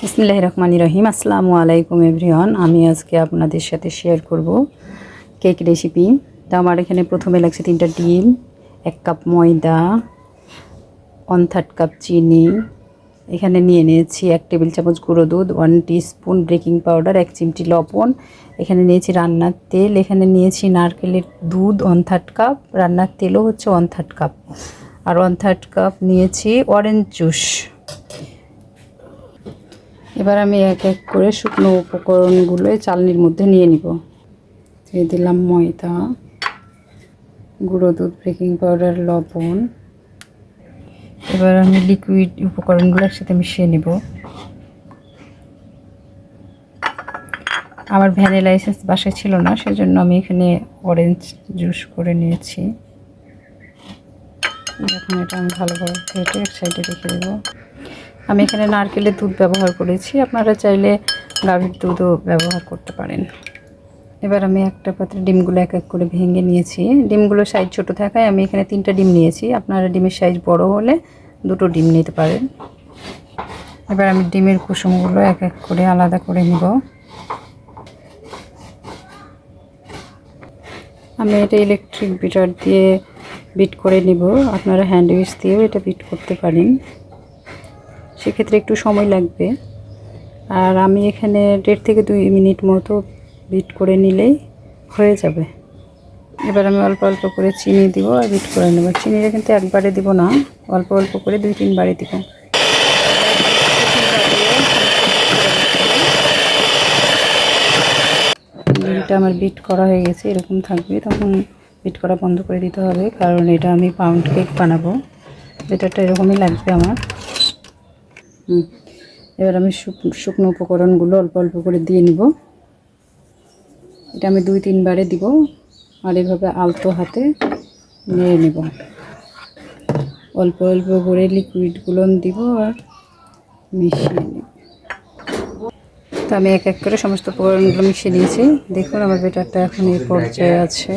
বিসমিল্লাহ রহমানি রহিম। আসসালামু আলাইকুম, এভরিওয়ান। আমি আজকে আপনাদের সাথে শেয়ার করব কেক রেসিপি। তো আমার এখানে প্রথমে লাগছে তিনটা ডিম, এক কাপ ময়দা ওয়ান থার্ড কাপ চিনি। এখানে নিয়ে নিয়েছি এক টেবিল চামচ গুঁড়ো দুধ ওয়ান স্পুন বেকিং পাউডার এক চিমটি লবণ। এখানে নিয়েছি রান্নার তেল। এখানে নিয়েছি নারকেলের দুধ ওয়ান থার্ড কাপ রান্নার তেলও হচ্ছে ওয়ান থার্ড কাপ আর ওয়ান থার্ড কাপ নিয়েছি অরেঞ্জ জুস এবার আমি এক এক করে শুকনো উপকরণগুলো চালনির মধ্যে নিয়ে নিব। দিয়ে দিলাম ময়দা, গুঁড়ো দুধ বেকিং পাউডার লবণ। এবার আমি লিকুইড উপকরণগুলো একসাথে মিশিয়ে নিব। আমার ভ্যানিলা বাসায় ছিল না, সেজন্য আমি এখানে অরেঞ্জ জুস করে নিয়েছি। এখন এটা আমি ভালোভাবে ফেটে এক সাইডে রেখে দেবো। আমি এখানে নারকেলের দুধ ব্যবহার করেছি। আপনারা চাইলে গাভীর দুধও ব্যবহার করতে পারেন। এবার আমি একটা পাত্রে ডিমগুলো এক এক করে ভেঙে নিয়েছি। ডিমগুলো সাইজ ছোট থাকায় আমি এখানে তিনটা ডিম নিয়েছি। আপনারা ডিমের সাইজ বড় হলে দুটো ডিম নিতে পারেন। এবার আমি ডিমের কুসুমগুলো এক এক করে আলাদা করে নিব। আমি এটা ইলেকট্রিক বিটার দিয়ে বিট করে নিব। আপনারা হ্যান্ড উইচ দিয়েও এটা বিট করতে পারেন। সেক্ষেত্রে একটু সময় লাগবে। আর আমি এখানে দেড় থেকে দুই মিনিট মতো বিট করে নিলেই হয়ে যাবে। এবার আমি অল্প অল্প করে চিনি দিব আর বিট করে নেব। চিনিটা কিন্তু একবারে দিব না, অল্প অল্প করে দুই তিনবারে দিব। ডিমটা আমার বিট করা হয়ে গেছে, এরকম থাকবে। তখন বিট করা বন্ধ করে দিতে হবে, কারণ এটা আমি পাউন্ড কেক বানাবো। বেটারটা এরকমই লাগবে আমার। এবার আমি শুকনো উপকরণগুলো অল্প অল্প করে দিয়ে নিব। এটা আমি দুই তিনবারে দিব আর এভাবে আলতো হাতে নিয়ে নেব। অল্প অল্প করে লিকুইডগুলো দিব আর মিশিয়ে নেব। তো আমি এক এক করে সমস্ত উপকরণগুলো মিশিয়ে নিয়েছি। দেখুন আমার বেটারটা এখন এই পর্যায়ে আছে।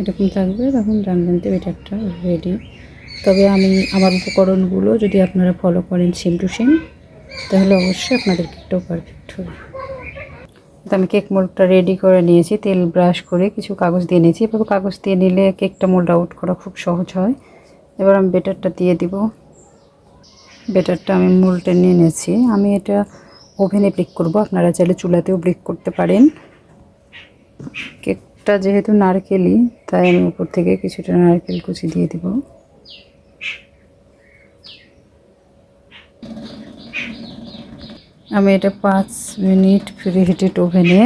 এরকম থাকবে, তখন জানবেন যে বেটারটা রেডি তবে আমি আমার উপকরণগুলো যদি আপনারা ফলো করেন সেম টু সেম তাহলে অবশ্যই আপনাদের কেকটাও পারফেক্ট হবে। তো আমি কেক মোল্ডটা রেডি করে নিয়েছি, তেল ব্রাশ করে কিছু কাগজ দিয়ে নিয়েছি। এভাবে কাগজ দিয়ে নিলে কেকটা মোল্ড আউট করা খুব সহজ হয়। এবার আমি বেটারটা দিয়ে দিব। বেটারটা আমি মোল্ডে নিয়ে নিয়েছি। আমি এটা ওভেনে ব্রেক করব। আপনারা চাইলে চুলাতেও ব্রেক করতে পারেন। কেকটা যেহেতু নারকেলই, তাই আমি উপর থেকে কিছুটা নারকেল কুচি দিয়ে দিব। আমি এটা পাঁচ মিনিট ফ্রি হিটেড ওভেনে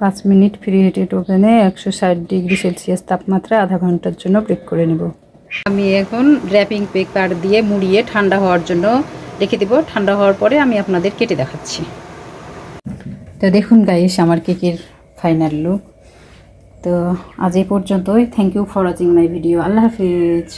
পাঁচ মিনিট ফ্রি হিটেড ওভেনে একশো ষাট ডিগ্রি সেলসিয়াস তাপমাত্রা আধা ঘণ্টার জন্য ব্রেক করে নেব। আমি এখন র্যাপিং পেপার দিয়ে মুড়িয়ে ঠান্ডা হওয়ার জন্য রেখে দেবো। ঠান্ডা হওয়ার পরে আমি আপনাদের কেটে দেখাচ্ছি। তো দেখুন গাইস আমার কেকের ফাইনাল লুক তো আজ এই পর্যন্তই। Thank you for watching my video Allah Hafiz.